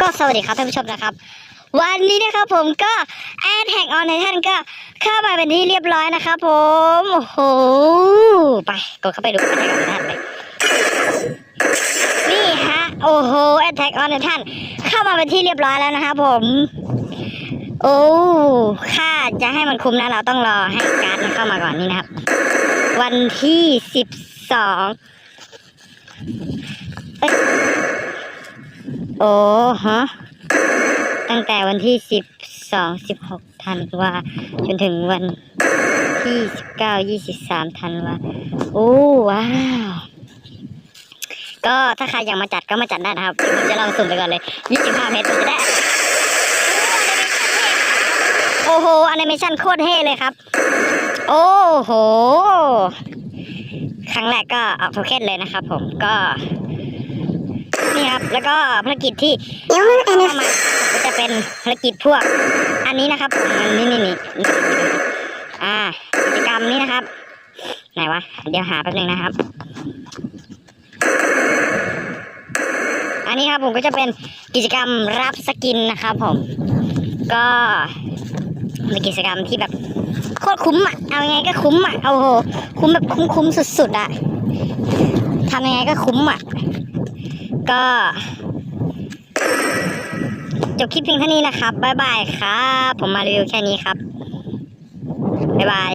ก็สวัสดีครับท่านผู้ชมนะครับ วันนี้นะครับผมก็แอดแท็กออนไททันก็เข้ามาเป็นที่เรียบร้อยนะครับผมโอ้โหไปกดเข้าไปดูแอดแท็กออนไททันเลยนี่ฮะโอ้โหแอดแท็กออนไททันเข้ามาเป็นที่เรียบร้อยแล้วนะครับผมโอ้ค่าจะให้มันคุ้มนะเราต้องรอให้การ์ดมันเข้ามาก่อนนี่นะครับ วันที่สิบสอง โอ้ฮะ ตั้งแต่วันที่สิบสองสิบหกธันวาจนถึงวันที่สิบเก้ายี่สิบสามธันวาโอ้ว้าว ก็ถ้าใครอยากมาจัดก็มาจัดได้นะครับผมจะลองสุ่มไปก่อนเลยยี่สิบห้าเพชรผมจะได้ โอ้โหแอนิเมชันโคตรเท่เลยครับ โอ้โห ครั้งแรกก็ออกโทเค็นเลยนะครับผมก็ แล้วก็ภารกิจที่เข้ามาก็จะเป็นภารกิจพวก อันนี้นะครับนี่นี่นี่อ่ากิจกรรมนี้นะครับ ไหนวะเดี๋ยวหาแป๊บนึงนะครับ อันนี้ครับผมก็จะเป็นกิจกรรมรับสกินนะครับผม ก็เป็นกิจกรรมที่แบบโคตรคุ้มอะ เอายังไงก็คุ้มอะโอ้โห คุ้มแบบคุ้มคุ้มสุดๆอะทำยังไงก็คุ้มอะ ก็จบคลิปเพียงเท่านี้นะครับ บ๊ายบายครับ ผมมารีวิวแค่นี้ครับ บ๊ายบาย